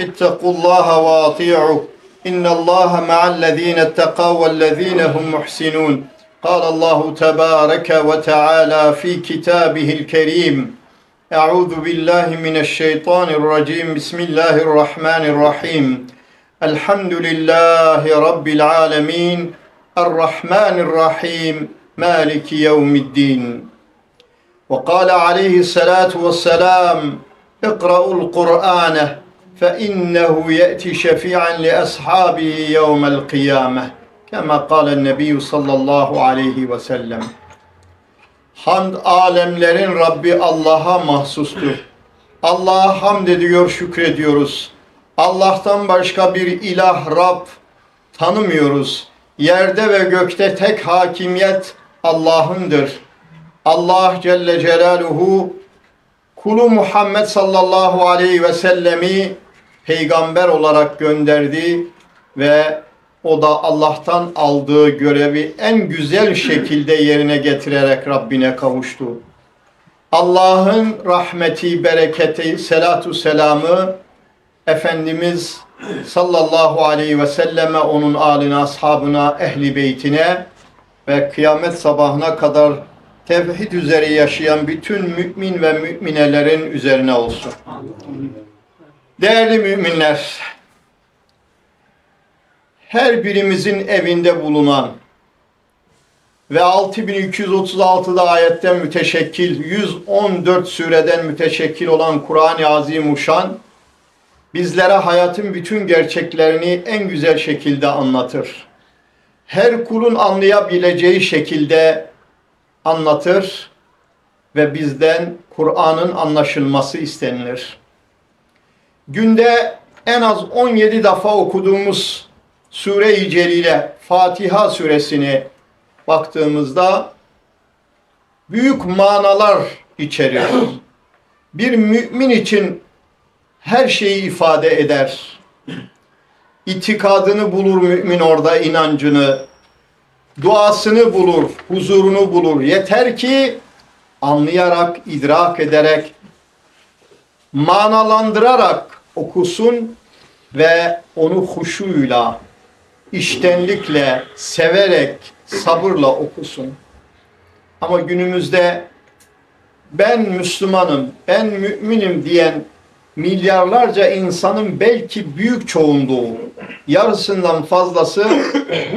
اتقوا الله واطيعوا. إن الله مع الذين اتقوا والذين هم محسنون. قال الله تبارك وتعالى في كتابه الكريم أعوذ بالله من الشيطان الرجيم. بسم الله الرحمن الرحيم. الحمد لله رب العالمين. الرحمن الرحيم. مالك يوم الدين. وقال عليه الصلاة والسلام اقرأوا القرآن. فإنه يأتي شفيعا لأصحابه يوم القيامة كما قال النبي صلى الله عليه وسلم Hamd alemlerin Rabbi Allah'a mahsustur. Allah'a hamd ediyor, şükrediyoruz. Allah'tan başka bir ilah Rab tanımıyoruz. Yerde ve gökte tek hakimiyet Allah'ındır. Allah Celle Celaluhu kulu Muhammed sallallahu aleyhi ve sellemi peygamber olarak gönderdi ve o da Allah'tan aldığı görevi en güzel şekilde yerine getirerek Rabbine kavuştu. Allah'ın rahmeti, bereketi, selatu selamı Efendimiz sallallahu aleyhi ve selleme, onun aline, ashabına, ehli beytine ve kıyamet sabahına kadar tevhid üzere yaşayan bütün mümin ve müminelerin üzerine olsun. Değerli müminler, her birimizin evinde bulunan ve 6236'da ayetten müteşekkil, 114 sureden müteşekkil olan Kur'an-ı Azimuşşan bizlere hayatın bütün gerçeklerini en güzel şekilde anlatır. Her kulun anlayabileceği şekilde anlatır ve bizden Kur'an'ın anlaşılması istenilir. Günde en az 17 defa okuduğumuz Sure-i Celile Fatiha suresini baktığımızda büyük manalar içerir. Bir mümin için her şeyi ifade eder. İtikadını bulur mümin orada inancını, duasını bulur, huzurunu bulur. Yeter ki anlayarak, idrak ederek, manalandırarak okusun ve onu huşuyla, iştenlikle, severek, sabırla okusun. Ama günümüzde ben Müslümanım, ben müminim diyen milyarlarca insanın belki büyük çoğunluğu, yarısından fazlası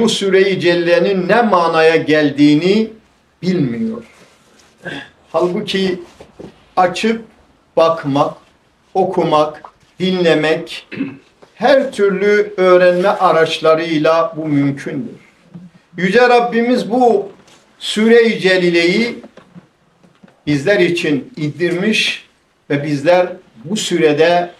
bu süreyi cellenin ne manaya geldiğini bilmiyor. Halbuki açıp bakmak, okumak, dinlemek, her türlü öğrenme araçlarıyla bu mümkündür. Yüce Rabbimiz bu Süre-i Celile'yi bizler için indirmiş ve bizler bu sürede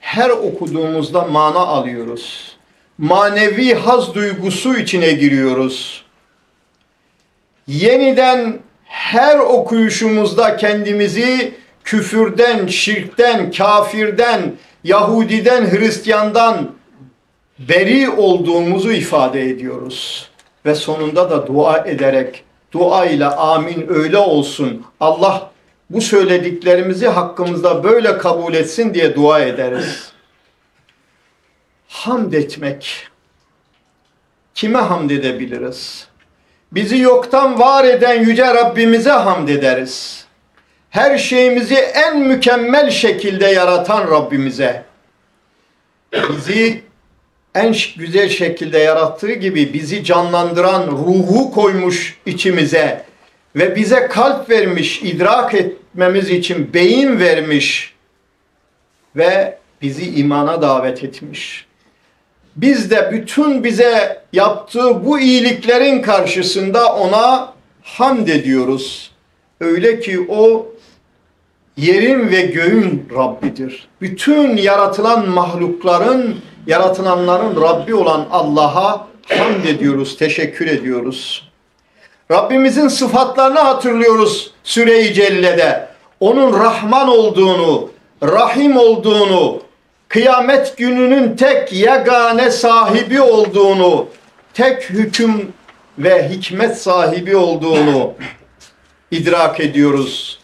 her okuduğumuzda mana alıyoruz. Manevi haz duygusu içine giriyoruz. Yeniden her okuyuşumuzda kendimizi küfürden, şirkten, kafirden, Yahudiden, Hristiyandan beri olduğumuzu ifade ediyoruz. Ve sonunda da dua ederek, dua ile amin öyle olsun. Allah bu söylediklerimizi hakkımızda böyle kabul etsin diye dua ederiz. Hamd etmek. Kime hamd edebiliriz? Bizi yoktan var eden yüce Rabbimize hamd ederiz. Her şeyimizi en mükemmel şekilde yaratan Rabbimize, bizi en güzel şekilde yarattığı gibi bizi canlandıran ruhu koymuş içimize ve bize kalp vermiş, idrak etmemiz için beyin vermiş ve bizi imana davet etmiş. Biz de bütün bize yaptığı bu iyiliklerin karşısında ona hamd ediyoruz. Öyle ki o yerin ve göğün Rabbidir. Bütün yaratılan mahlukların, yaratılanların Rabbi olan Allah'a hamd ediyoruz, teşekkür ediyoruz. Rabbimizin sıfatlarını hatırlıyoruz Süre-i Celle'de. Onun Rahman olduğunu, Rahim olduğunu, kıyamet gününün tek yegane sahibi olduğunu, tek hüküm ve hikmet sahibi olduğunu idrak ediyoruz.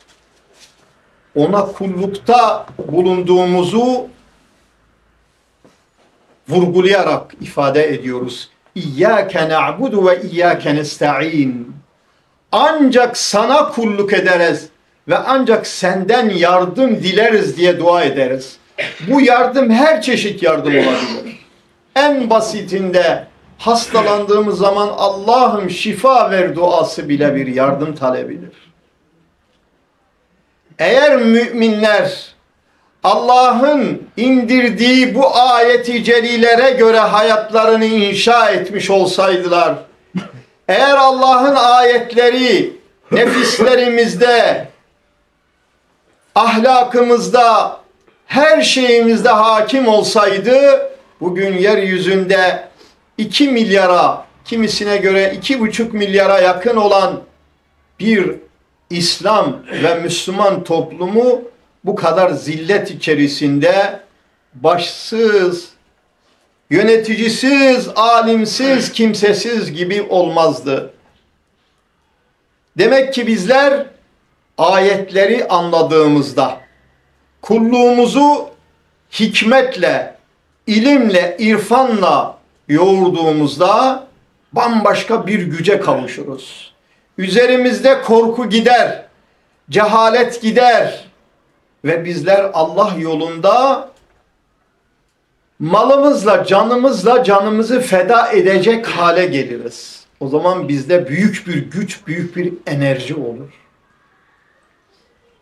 Ona kullukta bulunduğumuzu vurgulayarak ifade ediyoruz. İyyâke na'budu ve iyyâke nesta'in. Ancak sana kulluk ederiz ve ancak senden yardım dileriz diye dua ederiz. Bu yardım her çeşit yardım olabilir. En basitinde hastalandığımız zaman Allah'ım şifa ver duası bile bir yardım talebidir. Eğer müminler Allah'ın indirdiği bu ayeti celilere göre hayatlarını inşa etmiş olsaydılar, eğer Allah'ın ayetleri nefislerimizde, ahlakımızda, her şeyimizde hakim olsaydı, bugün yeryüzünde 2 milyara, kimisine göre 2,5 milyara yakın olan bir İslam ve Müslüman toplumu bu kadar zillet içerisinde başsız, yöneticisiz, alimsiz, kimsesiz gibi olmazdı. Demek ki bizler ayetleri anladığımızda kulluğumuzu hikmetle, ilimle, irfanla yoğurduğumuzda bambaşka bir güce kavuşuruz. Üzerimizde korku gider, cehalet gider ve bizler Allah yolunda malımızla, canımızla canımızı feda edecek hale geliriz. O zaman bizde büyük bir güç, büyük bir enerji olur.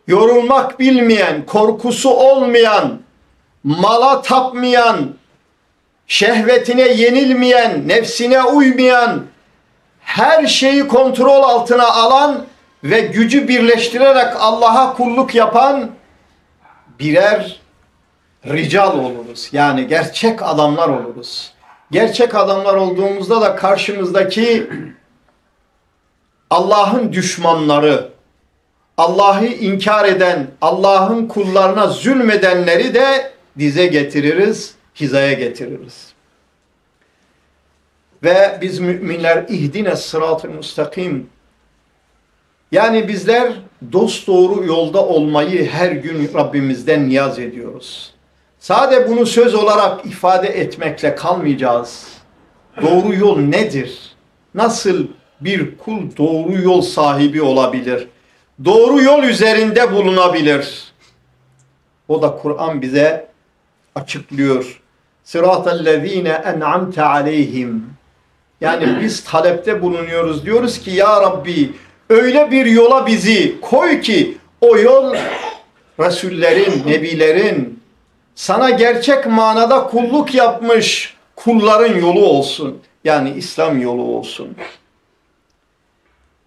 Yorulmak bilmeyen, korkusu olmayan, mala tapmayan, şehvetine yenilmeyen, nefsine uymayan, her şeyi kontrol altına alan ve gücü birleştirerek Allah'a kulluk yapan birer rical oluruz. Yani gerçek adamlar oluruz. Gerçek adamlar olduğumuzda da karşımızdaki Allah'ın düşmanları, Allah'ı inkar eden, Allah'ın kullarına zulmedenleri de dize getiririz, hizaya getiririz. Ve biz müminler ihdine sıratı müstakim yani bizler dost doğru yolda olmayı her gün Rabbimizden niyaz ediyoruz. Sade bunu söz olarak ifade etmekle kalmayacağız. Doğru yol nedir? Nasıl bir kul doğru yol sahibi olabilir? Doğru yol üzerinde bulunabilir. O da Kur'an bize açıklıyor. Sıratallezine en'amte aleyhim. Yani biz talepte bulunuyoruz. Diyoruz ki ya Rabbi öyle bir yola bizi koy ki o yol Resullerin, Nebilerin sana gerçek manada kulluk yapmış kulların yolu olsun. Yani İslam yolu olsun.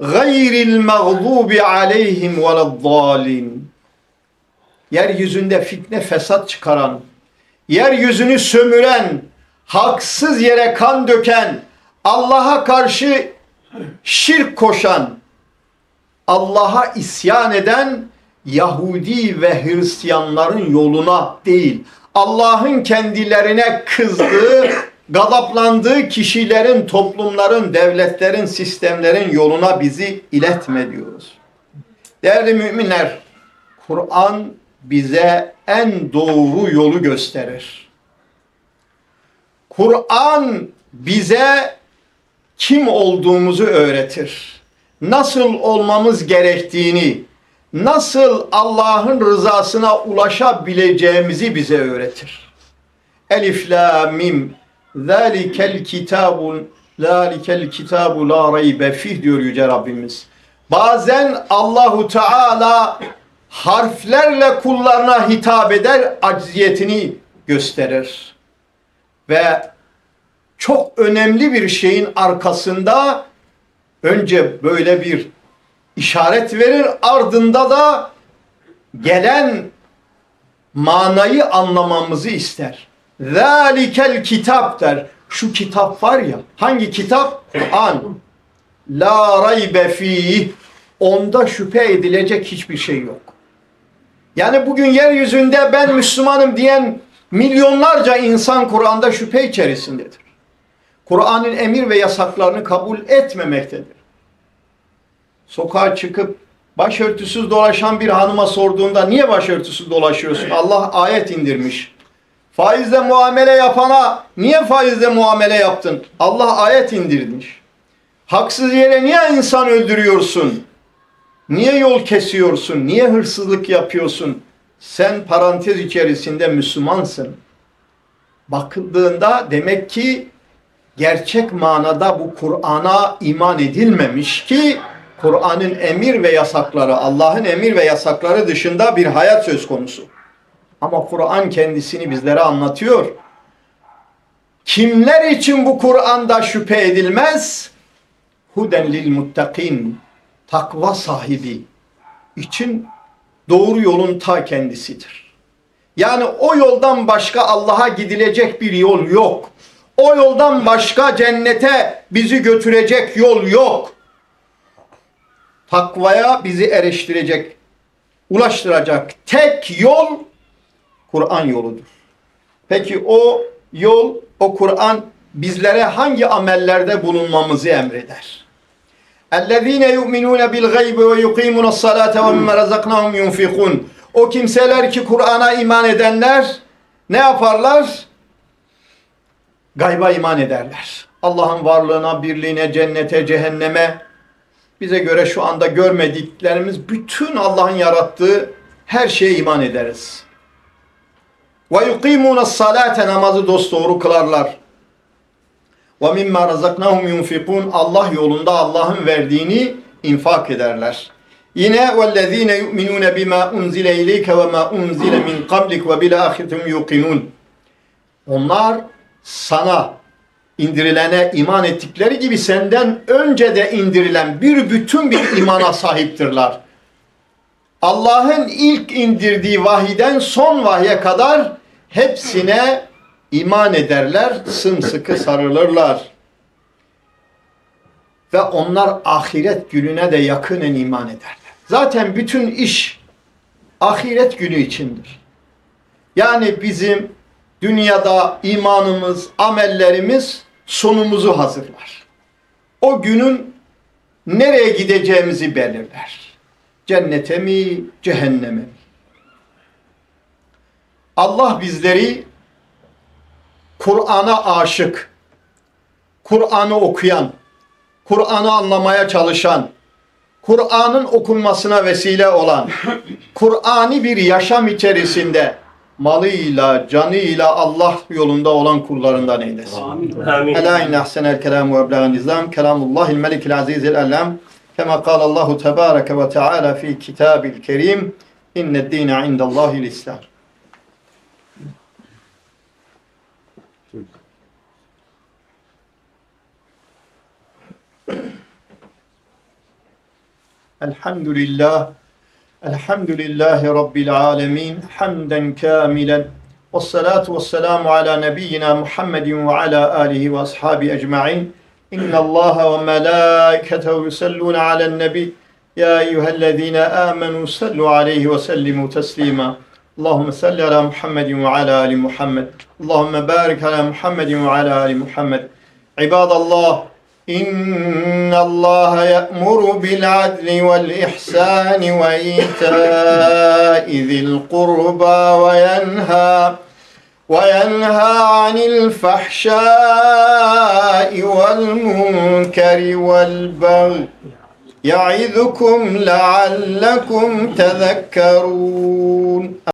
Gayril mağdubi aleyhim veleddallin. Yeryüzünde fitne fesat çıkaran, yeryüzünü sömüren, haksız yere kan döken, Allah'a karşı şirk koşan, Allah'a isyan eden Yahudi ve Hristiyanların yoluna değil, Allah'ın kendilerine kızdığı, gadaplandığı kişilerin, toplumların, devletlerin, sistemlerin yoluna bizi iletme diyoruz. Değerli müminler, Kur'an bize en doğru yolu gösterir. Kur'an bize kim olduğumuzu öğretir. Nasıl olmamız gerektiğini, nasıl Allah'ın rızasına ulaşabileceğimizi bize öğretir. Elif la mim zalikel kitabun zalikel kitabu la raybe fih diyor yüce Rabbimiz. Bazen Allahu Teala harflerle kullarına hitap eder, acziyetini gösterir. Ve çok önemli bir şeyin arkasında önce böyle bir işaret verir, ardında da gelen manayı anlamamızı ister. Zalikel kitap der. Şu kitap var ya, hangi kitap? Kur'an. La raybe. Onda şüphe edilecek hiçbir şey yok. Yani bugün yeryüzünde ben Müslümanım diyen milyonlarca insan Kur'an'da şüphe içerisindedir. Kur'an'ın emir ve yasaklarını kabul etmemektedir. Sokağa çıkıp başörtüsüz dolaşan bir hanıma sorduğunda niye başörtüsüz dolaşıyorsun? Allah ayet indirmiş. Faizle muamele yapana niye faizle muamele yaptın? Allah ayet indirmiş. Haksız yere niye insan öldürüyorsun? Niye yol kesiyorsun? Niye hırsızlık yapıyorsun? Sen parantez içerisinde Müslümansın. Bakıldığında demek ki gerçek manada bu Kur'an'a iman edilmemiş ki Kur'an'ın emir ve yasakları, Allah'ın emir ve yasakları dışında bir hayat söz konusu. Ama Kur'an kendisini bizlere anlatıyor. Kimler için bu Kur'an'da şüphe edilmez? Huden lil muttakin. Takva sahibi için doğru yolun ta kendisidir. Yani o yoldan başka Allah'a gidilecek bir yol yok. O yoldan başka cennete bizi götürecek yol yok. Takvaya bizi eriştirecek, ulaştıracak tek yol Kur'an yoludur. Peki o yol, o Kur'an bizlere hangi amellerde bulunmamızı emreder? اَلَّذ۪ينَ يُؤْمِنُونَ بِالْغَيْبِ وَيُقِيمُونَ الصَّلَاةَ وَمَّا رَزَقْنَاهُمْ يُنْفِقُونَ O kimseler ki Kur'an'a iman edenler ne yaparlar? Gayba iman ederler. Allah'ın varlığına, birliğine, cennete, cehenneme, bize göre şu anda görmediklerimiz bütün Allah'ın yarattığı her şeye iman ederiz. Ve yuqimuna salate namazı dosdoğru kılarlar. Ve mimma razaknahum yunfikun Allah yolunda Allah'ın verdiğini infak ederler. Yine vellezine yu'minun bima unzile ileyke ve ma unzile min qablik ve bil ahiretim yuqinun. Onlar sana indirilene iman ettikleri gibi senden önce de indirilen bir bütün bir imana sahiptirler. Allah'ın ilk indirdiği vahiden son vahye kadar hepsine iman ederler, sımsıkı sarılırlar. Ve onlar ahiret gününe de yakinen iman ederler. Zaten bütün iş ahiret günü içindir. Yani bizim dünyada imanımız, amellerimiz sonumuzu hazırlar. O günün nereye gideceğimizi belirler. Cennete mi, cehenneme mi? Allah bizleri Kur'an'a aşık, Kur'an'ı okuyan, Kur'an'ı anlamaya çalışan, Kur'an'ın okunmasına vesile olan, Kur'an'ı bir yaşam içerisinde malıyla, canıyla Allah yolunda olan kullarından eylesin. Amin. Ela inne ahsenel kelam ve eblagan nizam kelamullahil melikil azizil allem kema kâle Allahu tebâreke ve teâlâ fi kitâbil kerim inned dîne indallâhil islam. Elhamdülillah الحمد لله رب العالمين حمدا كاملا والصلاة والسلام على نبينا محمد وعلى آله وأصحابه أجمعين إن الله وملائكته يسلون على النبي يا أيها الذين آمنوا سلوا عليه وسلموا تسليما اللهم سل على محمد وعلى آل محمد اللهم بارك على محمد وعلى آل محمد عباد الله إن الله يأمر بالعدل والإحسان وإيتاء ذي القربى وينهى وينهى عن الفحشاء والمنكر والبغي يعظكم لعلكم تذكرون